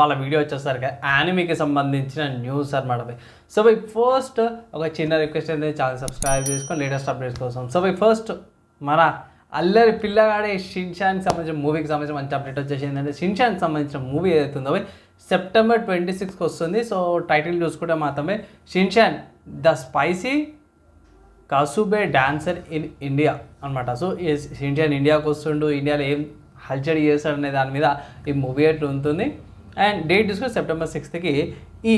వాళ్ళ వీడియో వచ్చేసరికి యానిమీకి సంబంధించిన న్యూస్ అనమాట సో బై ఫస్ట్ ఒక చిన్న రిక్వెస్ట్ అనేది ఛానల్ సబ్స్క్రైబ్ చేసుకొని లేటెస్ట్ అప్డేట్స్ కోసం. సో బై ఫస్ట్ మన అల్లరి పిల్లగాడే షిన్షాన్కి సంబంధించిన మూవీకి సంబంధించిన మంచి అప్డేట్ వచ్చేసి ఏంటంటే షిన్షాన్కి సంబంధించిన మూవీ ఏదైతే ఉందో సెప్టెంబర్ ట్వంటీ సిక్స్కి వస్తుంది. సో టైటిల్ చూసుకుంటే మాత్రమే Shinchan the spicy Kasukabe dancer in India అనమాట సో షిన్షాన్ ఇండియాకి వస్తుండు ఇండియాలో ఏం హల్చడి చేస్తాడు అనే దాని మీద ఈ మూవీ ఎట్లా ఉంటుంది అండ్ డేట్ చూసుకుని సెప్టెంబర్ సిక్స్త్కి ఈ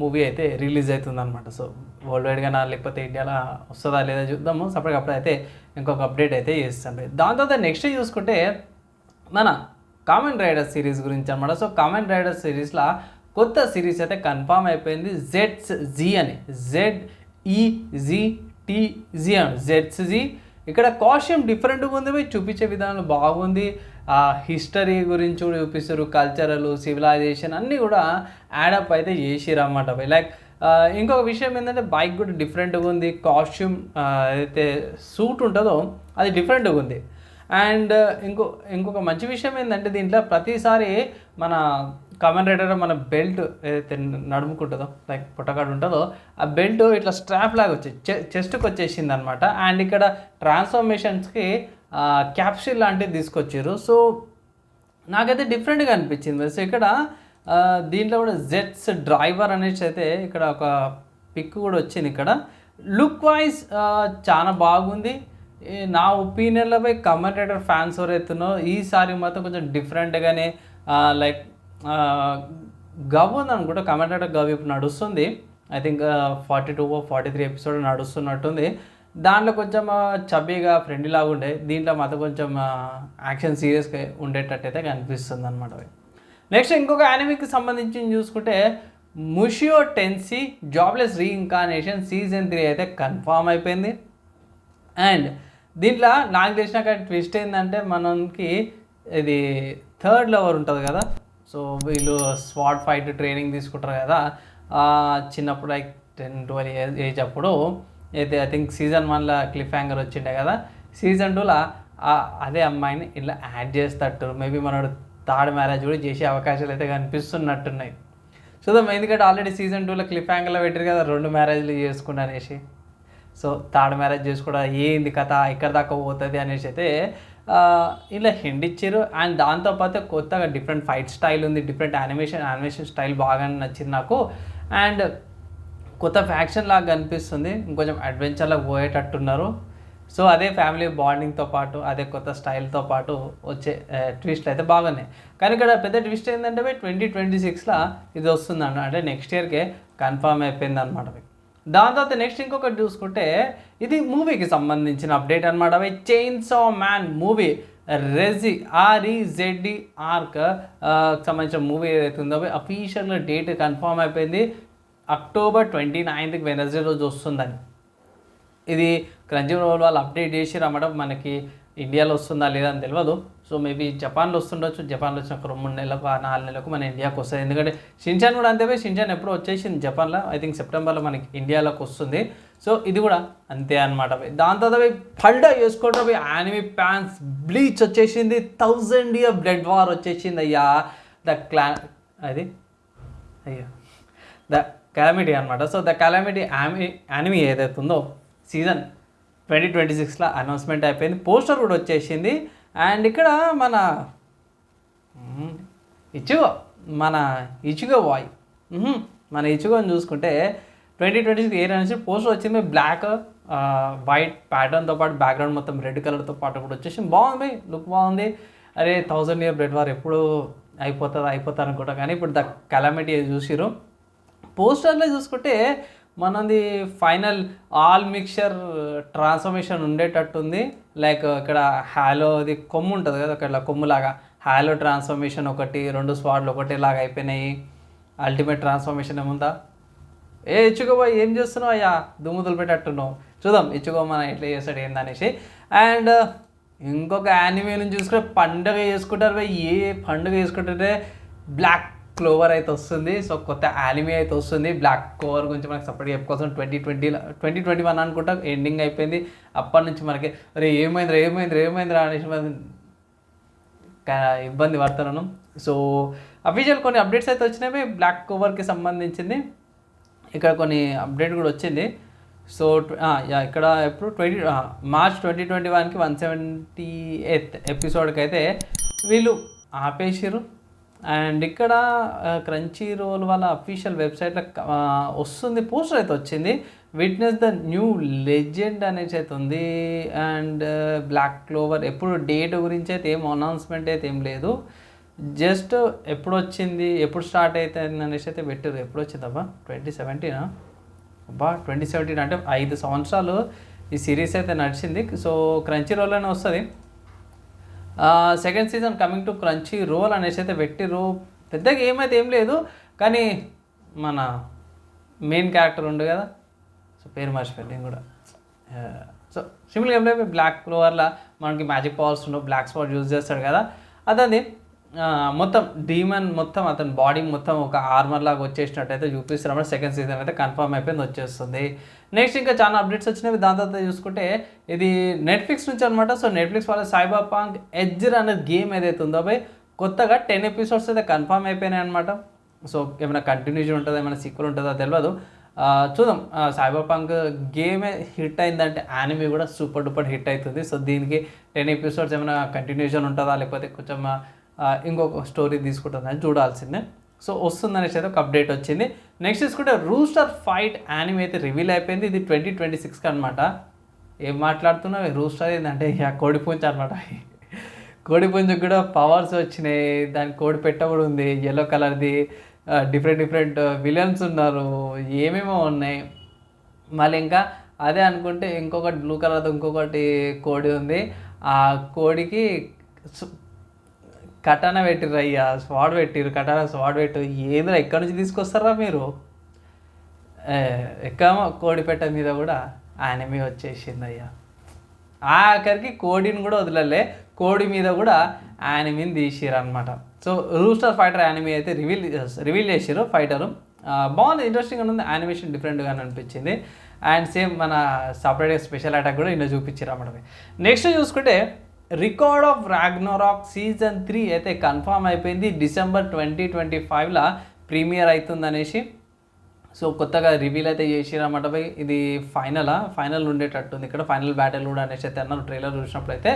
మూవీ అయితే రిలీజ్ అవుతుంది అనమాట సో వరల్డ్ వైడ్గానా లేకపోతే ఇండియాలో వస్తుందా లేదా చూద్దాము. సపరేట్ అప్పుడు అయితే ఇంకొక అప్డేట్ అయితే చేస్తాను దాని తర్వాత నెక్స్ట్ చూసుకుంటే మన కామన్ రైడర్ సిరీస్ గురించి అనమాట సో కామన్ రైడర్ సిరీస్లో కొత్త సిరీస్ అయితే కన్ఫామ్ అయిపోయింది. జెడ్స్ జీ అని. జెడ్ ఈజీ టీజీ అని. జెడ్స్ జీ ఇక్కడ కాస్ట్యూమ్ డిఫరెంట్గా ఉంది. చూపించే విధానం బాగుంది. హిస్టరీ గురించి కూడా చూపిస్తారు కల్చరల్ సివిలైజేషన్ అన్నీ కూడా యాడప్ అయితే చేసిరు అన్నమాట లైక్ ఇంకొక విషయం ఏంటంటే బైక్ కూడా డిఫరెంట్గా ఉంది కాస్ట్యూమ్ అయితే సూట్ ఉంటుందో అది డిఫరెంట్గా ఉంది. అండ్ ఇంకో ఇంకొక మంచి విషయం ఏంటంటే దీంట్లో ప్రతిసారి మన కమన్ రైడర్ మన బెల్ట్ ఏదైతే నడుముకుంటుందో లైక్ పుట్టగాడు ఉంటుందో ఆ బెల్ట్ ఇట్లా స్ట్రాప్ లాగా వచ్చే చెస్ట్కి వచ్చేసింది అనమాట అండ్ ఇక్కడ ట్రాన్స్ఫర్మేషన్స్కి క్యాప్సిల్ లాంటివి తీసుకొచ్చారు. సో నాకైతే డిఫరెంట్గా అనిపించింది సో ఇక్కడ దీంట్లో కూడా జెట్స్ డ్రైవర్ అనేసి అయితే ఇక్కడ ఒక పిక్ కూడా వచ్చింది ఇక్కడ. లుక్ వైజ్ చాలా బాగుంది. నా ఒపీనియన్లో పోయి కమెంటేటర్ ఫ్యాన్స్ ఎవరైతున్నారో ఈసారి మాత్రం కొంచెం డిఫరెంట్గానే లైక్ గవ్ ఉంది అనుకుంటా కమెంటేటర్ గవ్ ఇప్పుడు నడుస్తుంది. I think forty two forty three episode నడుస్తున్నట్టుంది. దాంట్లో కొంచెం చబ్బీగా ఫ్రెండ్లీ లాగా ఉండే దీంట్లో మాత్రం కొంచెం యాక్షన్ సీరియస్గా ఉండేటట్టయితే కనిపిస్తుంది అనమాట నెక్స్ట్ ఇంకొక యానిమీకి సంబంధించి చూసుకుంటే Mushoku Tensei jobless reincarnation season three అయితే కన్ఫామ్ అయిపోయింది. అండ్ దీంట్లో నాకు తెలిసిన ట్విస్ట్ ఏంటంటే మనకి ఇది థర్డ్ లవర్ ఉంటుంది కదా సో వీళ్ళు స్వాట్ ఫైట్ ట్రైనింగ్ తీసుకుంటారు కదా చిన్నప్పుడు like ten twelve years age అప్పుడు అయితే ఐ థింక్ సీజన్ వన్లో క్లిఫ్ హ్యాంగర్ వచ్చిండే కదా. సీజన్ టూలో అదే అమ్మాయిని ఇలా యాడ్ చేస్తట్టు మేబీ మనడు థర్డ్ మ్యారేజ్ కూడా చేసే అవకాశాలు అయితే కనిపిస్తున్నట్టున్నాయి. చూద్దాం ఎందుకంటే ఆల్రెడీ సీజన్ టూలో క్లిఫ్ హ్యాంగర్లో పెట్టారు కదా రెండు మ్యారేజ్లు చేసుకున్నానేసి సో థర్డ్ మ్యారేజ్ చేసుకోవడం ఏంది కథ ఎక్కడ దాకా పోతుంది అనేసి అయితే ఇలా హెండ్ ఇచ్చారు. అండ్ దాంతోపాటు కొత్తగా డిఫరెంట్ ఫైట్ స్టైల్ ఉంది డిఫరెంట్ యానిమేషన్ యానిమేషన్ స్టైల్ బాగా నచ్చింది నాకు. అండ్ కొత్త ఫ్యాక్షన్ లాగా కనిపిస్తుంది. ఇంకొంచెం అడ్వెంచర్లకు పోయేటట్టున్నారు. సో అదే ఫ్యామిలీ బాండింగ్తో పాటు అదే కొత్త స్టైల్తో పాటు వచ్చే ట్విస్ట్ అయితే బాగున్నాయి. కానీ ఇక్కడ పెద్ద ట్విస్ట్ ఏంటంటే ట్వంటీ ట్వంటీ సిక్స్లో ఇది వస్తుందన్న అంటే నెక్స్ట్ ఇయర్కే కన్ఫామ్ అయిపోయింది అనమాట దాని తర్వాత నెక్స్ట్ ఇంకొకటి చూసుకుంటే ఇది మూవీకి సంబంధించిన అప్డేట్ అనమాట అవి Chainsaw man movie Reze R E Z D arc సంబంధించిన మూవీ ఏదైతే ఉందో అఫీషియల్గా డేట్ కన్ఫర్మ్ అయిపోయింది. అక్టోబర్ ట్వంటీ నైన్త్కి వెనస్డే రోజు వస్తుందని. ఇది క్రంజీ రోల్ వాళ్ళు అప్డేట్ చేసి రమ్మడం మనకి ఇండియాలో వస్తుందా లేదా అని తెలియదు సో మేబీ జపాన్లో వస్తుండొచ్చు. జపాన్లో వచ్చిన ఒక రెండు మూడు నెలలకు నాలుగు నెలలకు మన ఇండియాకి వస్తుంది. ఎందుకంటే షిన్చాన్ కూడా అంతే షిన్చాన్ ఎప్పుడో వచ్చేసింది జపాన్లో. ఐ థింక్ సెప్టెంబర్లో మనకి ఇండియాలోకి వస్తుంది. సో ఇది కూడా అంతే అనమాట దాని తర్వాత పోయి పల్డా చేసుకోవడం పోయి ప్యాన్స్ బ్లీచ్ వచ్చేసింది. థౌజండ్ ఇయర్ బ్లడ్ వార్ వచ్చేసింది అయ్యా. ద క్లా అది? అయ్యా. ద క్యాలమిటీ అనమాట సో ద క్యాలమిటీ యామి యానిమీ ఏదైతే ఉందో సీజన్ ట్వంటీ ట్వంటీ సిక్స్లో అనౌన్స్మెంట్ అయిపోయింది. పోస్టర్ కూడా వచ్చేసింది. అండ్ ఇక్కడ మన ఇచ్చుగో ఇచుగో మన ఇచుగో బాయ్ మన ఇచుగోని చూసుకుంటే ట్వంటీ ట్వంటీ సిక్స్ ఇయర్ అనేసి పోస్టర్ వచ్చింది బ్లాక్ వైట్ ప్యాటర్న్తో పాటు బ్యాక్గ్రౌండ్ మొత్తం రెడ్ కలర్తో పాటు కూడా వచ్చేసింది. బాగుంది లుక్ బాగుంది. అరే థౌజండ్ ఇయర్ బ్రెడ్ వార్ ఎప్పుడు అయిపోతుంది అయిపోతారు అనుకుంటా కానీ ఇప్పుడు ద కెలామిటీ చూసిరు పోస్టర్లో చూసుకుంటే మనది ఫైనల్ ఆల్ మిక్చర్ ట్రాన్స్ఫర్మేషన్ ఉండేటట్టుంది. లైక్ ఇక్కడ హాలోది కొమ్ము ఉంటుంది కదా ఇక్కడ కొమ్ములాగా. హాలో ట్రాన్స్ఫర్మేషన్ ఒకటి రెండు స్వాడ్లు ఒకటి లాగా అయిపోయినాయి. అల్టిమేట్ ట్రాన్స్ఫర్మేషన్ ఏముందా? ఏ ఇచ్చుకోబోయ్ ఏం చేస్తున్నావు అయ్యా? దుమ్ముదులు పెట్టట్టున్నావు చూద్దాం ఇచ్చుకో మన ఎట్లా చేస్తాడు ఏందనేసి. అండ్ ఇంకొక యానిమే నుంచి చూసుకుంటే పండుగ చేసుకుంటారు ఏ పండుగ చేసుకుంటుంటే బ్లాక్ క్లోవర్ అయితే వస్తుంది సో కొత్త యానిమీ అయితే వస్తుంది. బ్లాక్ క్లోవర్ గురించి మనకి సపరేట్ చెప్పుకోవాల్సిన ట్వంటీ ట్వంటీలో ట్వంటీ ట్వంటీ వన్ అనుకుంటా ఎండింగ్ అయిపోయింది. అప్పటి నుంచి మనకి అరే ఏమైందిరా ఏమైందిరా ఏమైందిరా అనేసి ఇబ్బంది పడుతున్నాను సో అఫీషియల్ కొన్ని అప్డేట్స్ అయితే వచ్చినాయి. బ్లాక్ కోవర్కి సంబంధించింది. ఇక్కడ కొన్ని అప్డేట్ కూడా వచ్చింది. సో ఇక్కడ ఎప్పుడు ట్వంటీ మార్చ్ ట్వంటీ ట్వంటీ వన్కి వన్ సెవెంటీ ఎయిత్ ఎపిసోడ్కి అయితే వీళ్ళు ఆపేసారు అండ్ ఇక్కడ క్రంచీ రోల్ వాళ్ళ అఫీషియల్ వెబ్సైట్లో వస్తుంది పోస్టర్ అయితే వచ్చింది. విట్నెస్ ద న్యూ లెజెండ్ అనేసి అయితే ఉంది. అండ్ బ్లాక్ క్లోవర్ ఎప్పుడు డేట్ గురించి అయితే ఏం అనౌన్స్మెంట్ అయితే ఏం లేదు. జస్ట్ ఎప్పుడు వచ్చింది ఎప్పుడు స్టార్ట్ అవుతుంది అనేసి అయితే పెట్టారు ఎప్పుడు వచ్చిందబ్బా? ట్వంటీ సెవెంటీనా అబ్బా ట్వంటీ సెవెంటీన్ అంటే ఐదు సంవత్సరాలు ఈ సిరీస్ అయితే నడిచింది. సో క్రంచీ రోల్లోనే వస్తుంది. Second season coming to Crunchyroll అనేసి అయితే పెట్టిర్రు. పెద్దగా ఏమైతే ఏం లేదు కానీ మన మెయిన్ క్యారెక్టర్ ఉండు కదా. సో పేరు మర్చిపోయాను నేను కూడా. సో సిమిలర్ ఏం లేదు బ్లాక్ ఫ్లోవర్లా మనకి మ్యాజిక్ పవర్స్ ఉండవు బ్లాక్ స్పాట్ యూజ్ చేస్తాడు కదా. అదండి. మొత్తం డీమన్ మొత్తం అతని బాడీ మొత్తం ఒక ఆర్మర్ లాగా వచ్చేసినట్టు అయితే చూపిస్తున్నప్పుడు సెకండ్ సీజన్ అయితే కన్ఫర్మ్ అయిపోయింది వచ్చేస్తుంది. నెక్స్ట్ ఇంకా చాలా అప్డేట్స్ వచ్చినవి. దాని తర్వాత చూసుకుంటే ఇది నెట్ఫ్లిక్స్ నుంచి అనమాట సో నెట్ఫ్లిక్స్ వాళ్ళ సైబర్ పాంక్ ఎడ్జర్ అనే గేమ్ ఏదైతే ఉందో పోయి కొత్తగా టెన్ ఎపిసోడ్స్ అయితే కన్ఫర్మ్ అయిపోయినాయి అనమాట సో ఏమైనా కంటిన్యూషన్ ఉంటుందా? ఏమైనా సీక్వెల్ ఉంటుందో? తెలియదు చూద్దాం. సైబర్ పంక్ గేమే హిట్ అయిందంటే యానిమీ కూడా సూపర్ డూపర్ హిట్ అవుతుంది. సో దీనికి టెన్ ఎపిసోడ్స్ ఏమైనా కంటిన్యూషన్ ఉంటుందా? లేకపోతే కొంచెం ఇంకొక స్టోరీ తీసుకుంటుందని చూడాల్సిందే. సో వస్తుందనేసి అయితే ఒక అప్డేట్ వచ్చింది. నెక్స్ట్ తీసుకుంటే రూస్టర్ ఫైట్ యానిమీ అయితే రివీల్ అయిపోయింది. ఇది ట్వంటీ ట్వంటీ సిక్స్కి అనమాట ఏం మాట్లాడుతున్నావు? రూస్టర్ ఏంటంటే ఇక కోడిపుంచు అనమాట కోడిపుంజుకి కూడా పవర్స్ వచ్చినాయి. దాని కోడి పెట్ట కూడా ఉంది. ఎల్లో కలర్ది డిఫరెంట్ డిఫరెంట్ విలన్స్ ఉన్నారు. ఏమేమో ఉన్నాయి. మళ్ళీ ఇంకా అదే అనుకుంటే ఇంకొకటి బ్లూ కలర్ది ఇంకొకటి కోడి ఉంది. ఆ కోడికి కటాన పెట్టిర్రు అయ్యా స్వాడ్ పెట్టిర్రు కటాన స్వాడ్ పెట్టు. ఏంద్రా ఎక్కడి నుంచి తీసుకొస్తారా మీరు? ఏ, ఎక్కమో కోడిపెట్ట మీద కూడా యానిమీ వచ్చేసింది అయ్యా. ఆఖరికి కోడిని కూడా వదలలే కోడి మీద కూడా యానిమీని తీసిరు అనమాట సో రూస్టర్ ఫైటర్ యానిమీ అయితే రివీల్ రివీల్ చేసిరు ఫైటరు. బాగుంది ఇంట్రెస్టింగ్ ఉంది యానిమేషన్ డిఫరెంట్గా అనిపించింది. అండ్ సేమ్ మన సపరేట్గా స్పెషల్ అటాక్ కూడా ఇందులో చూపించారు అన్నమాట. నెక్స్ట్ చూసుకుంటే record of Ragnarok season three అయితే కన్ఫామ్ అయిపోయింది. డిసెంబర్ ట్వంటీ ట్వంటీ ఫైవ్లో ప్రీమియర్ అవుతుందనేసి సో కొత్తగా రివీల్ అయితే చేసిరన్నమాట పోయి ఇది ఫైనలా ఫైనల్ ఉండేటట్టుంది ఇక్కడ. ఫైనల్ బ్యాటిల్ కూడా అనేసి అయితే అన్నారు. ట్రైలర్ చూసినప్పుడు అయితే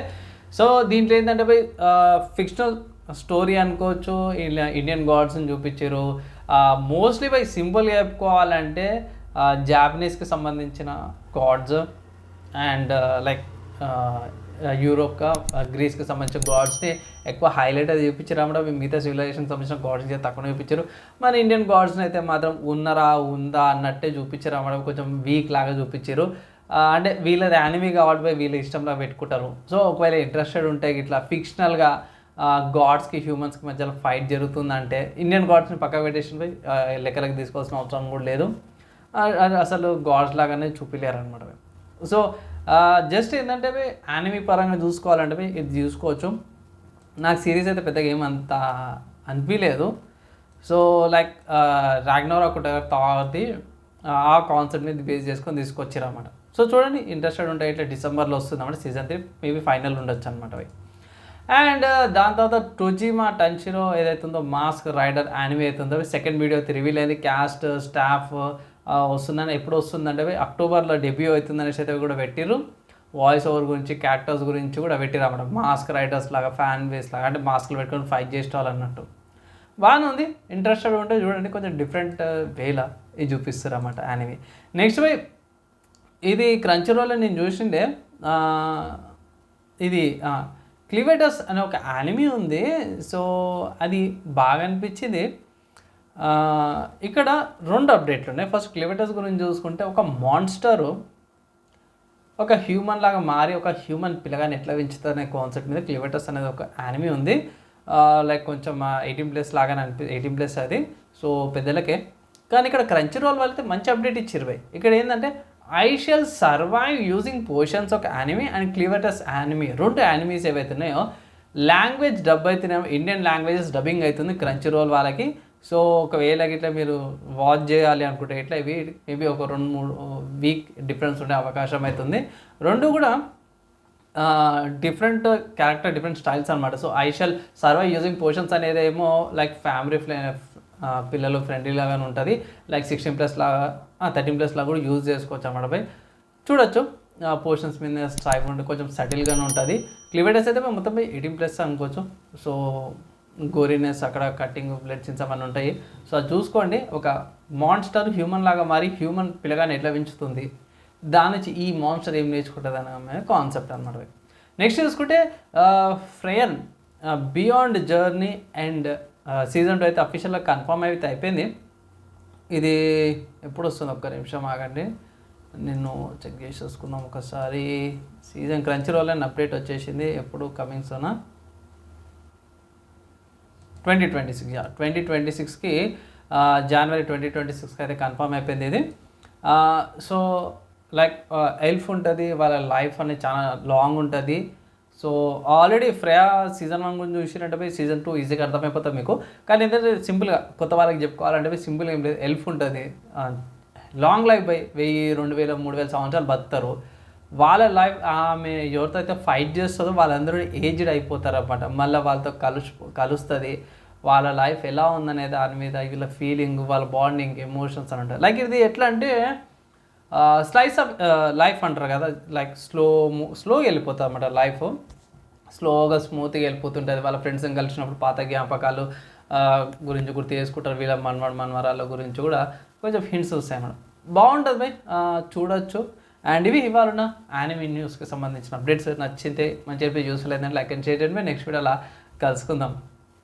సో దీంట్లో ఏంటంటే పోయి ఫిక్షనల్ స్టోరీ అనుకోవచ్చు. ఇండియన్ గాడ్స్ని చూపించారు. మోస్ట్లీ బై సింపుల్గా చెప్పుకోవాలంటే జాపనీస్కి సంబంధించిన గాడ్స్ అండ్ లైక్ యూరోప్గా గ్రీస్కి సంబంధించిన గాడ్స్ని ఎక్కువ హైలైట్ అది చూపించారు అమ్మడం మిగతా సివిలైజేషన్ సంబంధించిన గాడ్స్ అయితే తక్కువ చూపించారు. మన ఇండియన్ గాడ్స్ని అయితే మాత్రం ఉన్నరా ఉందా అన్నట్టే చూపించారు అమ్మడం కొంచెం వీక్ లాగా చూపించారు. అంటే వీళ్ళది యానిమీ కాబట్టి వీళ్ళ ఇష్టంలా పెట్టుకుంటారు. సో ఒకవేళ ఇంట్రెస్టెడ్ ఉంటే ఇట్లా ఫిక్షనల్గా గాడ్స్కి హ్యూమన్స్కి మధ్యలో ఫైట్ జరుగుతుందంటే ఇండియన్ గాడ్స్ని పక్కకు పెట్టేసి పోయి లెక్కలకు తీసుకోవాల్సిన అవసరం కూడా లేదు. అసలు గాడ్స్ లాగానే చూపిలేరు అనమాట సో జస్ట్ ఏంటంటే యానిమీ పరంగా చూసుకోవాలంటే ఇది చూసుకోవచ్చు. నాకు సిరీస్ అయితే పెద్దగా ఏమంత అనిపించలేదు సో లైక్ రాగ్నోర్ ఒకటి తాది ఆ కాన్సెప్ట్ మీద బేస్ చేసుకొని తీసుకొచ్చారు అనమాట సో చూడండి ఇంట్రెస్టెడ్ ఉంటే ఇట్లా డిసెంబర్లో వస్తుంది అనమాట సీజన్ త్రీ మేబీ ఫైనల్ ఉండొచ్చు అనమాట అవి అండ్ దాని తర్వాత టొజిమా టంచిరో ఏదైతుందో మాస్క్ రైడర్ యానిమీ అవుతుందో సెకండ్ వీడియో అయితే రివీల్ అయింది క్యాస్ట్ స్టాఫ్ వస్తుందని ఎప్పుడు వస్తుందంటే అక్టోబర్లో డెబ్యూ అవుతుందనేసి అయితే కూడా పెట్టిర్రు. వాయిస్ ఓవర్ గురించి క్యారెక్టర్స్ గురించి కూడా పెట్టిరు అన్నమాట. మాస్క్ రైడర్స్ లాగా ఫ్యాన్ బేస్ లాగా అంటే మాస్క్లు పెట్టుకొని ఫైట్ చేసేవాళ్ళన్నట్టు బాగానే ఉంది. ఇంట్రెస్టెడ్ ఉంటే చూడండి కొంచెం డిఫరెంట్ వేలా ఇది చూపిస్తారు అన్నమాట యానిమీ నెక్స్ట్ బై ఇది క్రంచ్ రోల్లో నేను చూసిండే ఇది క్లివేటస్ అనే ఒక యానిమీ ఉంది. సో అది బాగా అనిపించింది. ఇక్కడ రెండు అప్డేట్లు ఉన్నాయి. ఫస్ట్ క్లివేటస్ గురించి చూసుకుంటే ఒక మాన్స్టరు ఒక హ్యూమన్ లాగా మారి ఒక హ్యూమన్ పిల్లగాని ఎట్లా పెంచుతారనే కాన్సెప్ట్ మీద క్లివెటస్ అనేది ఒక యానిమీ ఉంది. లైక్ కొంచెం ఎయిటీన్ ప్లస్ లాగానే అనిపి ఎయిటీన్ ప్లస్ అది. సో పెద్దలకే. కానీ ఇక్కడ క్రంచ్ రోల్ వాళ్ళైతే మంచి అప్డేట్ ఇచ్చారు భయ్ ఇక్కడ ఏంటంటే I shall survive using potions ఒక యానిమీ అండ్ క్లివెటస్ యానిమీ రెండు యానిమీస్ ఏవైతే ఉన్నాయో లాంగ్వేజ్ డబ్ అవుతున్నాయో ఇండియన్ లాంగ్వేజెస్ డబ్బింగ్ అవుతుంది క్రంచ్ రోల్ వాళ్ళకి. సో ఒకవేళ ఇట్లా మీరు వాచ్ చేయాలి అనుకుంటే ఇట్లా ఇవి మేబీ ఒక రెండు మూడు వీక్ డిఫరెన్స్ ఉండే అవకాశం అవుతుంది రెండు కూడా డిఫరెంట్ క్యారెక్టర్ డిఫరెంట్ స్టైల్స్ అనమాట so I shall survive using potions అనేది ఏమో లైక్ ఫ్యామిలీ ఫ్లే పిల్లలు ఫ్రెండ్లీ లాగానే ఉంటుంది. లైక్ సిక్స్టీన్ ప్లస్ లాగా థర్టీన్ ప్లస్ లాగా కూడా యూజ్ చేసుకోవచ్చు అనమాట బై చూడొచ్చు. పోర్షన్స్ మీద స్ట్రైవ్ ఉంటే కొంచెం సటిల్గానే ఉంటుంది. క్లివేటర్స్ అయితే మొత్తం ఎయిటీన్ ప్లస్ అనుకోవచ్చు. సో గోరీనెస్ అక్కడ కట్టింగ్ బ్లడ్ సిన్స్ అవన్నీ ఉంటాయి. సో అది చూసుకోండి. ఒక మాన్స్టర్ హ్యూమన్ లాగా మారి హ్యూమన్ పిల్లగాని ఎట్లా పెంచుతుంది? దాని నుంచి ఈ మాన్స్టర్ ఏం నేర్చుకుంటుంది అనే కాన్సెప్ట్ అనమాట నెక్స్ట్ చూసుకుంటే Frieren beyond journey and season two అయితే అఫీషియల్గా కన్ఫర్మ్ అయితే అయిపోయింది. ఇది ఎప్పుడు వస్తుంది? ఒక్క నిమిషం ఆగండి. నిన్ను చెక్ చేసి చూసుకుందాం ఒకసారి. సీజన్ క్రంచ్ రోల్ అని అప్డేట్ వచ్చేసింది. ఎప్పుడు coming Sona twenty twenty six twenty twenty సిక్స్కి జనవరి ట్వంటీ ట్వంటీ సిక్స్కి అయితే కన్ఫర్మ్ అయిపోయింది ఇది. సో లైక్ ఎల్ఫ్ ఉంటుంది వాళ్ళ లైఫ్ అనేది చాలా లాంగ్ ఉంటుంది. So already Frieren season one గురించి చూసినట్టు సీజన్ టూ ఈజీగా అర్థమైపోతుంది మీకు. కానీ ఏంటంటే సింపుల్గా కొత్త వాళ్ళకి చెప్పుకోవాలంటే సింపుల్ ఏం లేదు. ఎల్ఫ్ ఉంటుంది. లాంగ్ లైఫ్ బై వెయ్యి రెండు వేల మూడు వేల సంవత్సరాలు బతుకుతారు. వాళ్ళ లైఫ్ ఆమె ఎవరితో అయితే ఫైట్ చేస్తుందో వాళ్ళందరూ ఏజ్డ్ అయిపోతారు అనమాట మళ్ళీ వాళ్ళతో కలుసు కలుస్తుంది. వాళ్ళ లైఫ్ ఎలా ఉందనే దాని మీద వీళ్ళ ఫీలింగ్ వాళ్ళ బాండింగ్ ఎమోషన్స్ అని ఉంటాయి. లైక్ ఇది ఎట్లా అంటే స్లైస్ ఆఫ్ లైఫ్ అంటారు కదా. లైక్ స్లో స్లోగా వెళ్ళిపోతుంది అనమాట లైఫ్ స్లోగా స్మూత్గా వెళ్ళిపోతుంటుంది. వాళ్ళ ఫ్రెండ్స్ని కలిసినప్పుడు పాత జ్ఞాపకాలు గురించి గుర్తు చేసుకుంటారు. వీళ్ళ మన్మడ మన్వరాల గురించి కూడా కొంచెం హింట్స్ వస్తాయి మేడం బాగుంటుంది చూడొచ్చు. అండ్ ఇవి ఇవాళ యానిమీ న్యూస్కి సంబంధించిన అప్డేట్స్ నచ్చితే మంచి చెప్పి యూస్ఫుల్ అయిందంటే లైక్ అండ్ షేర్ చేయండి. నెక్స్ట్ అలా కలుసుకుందాం.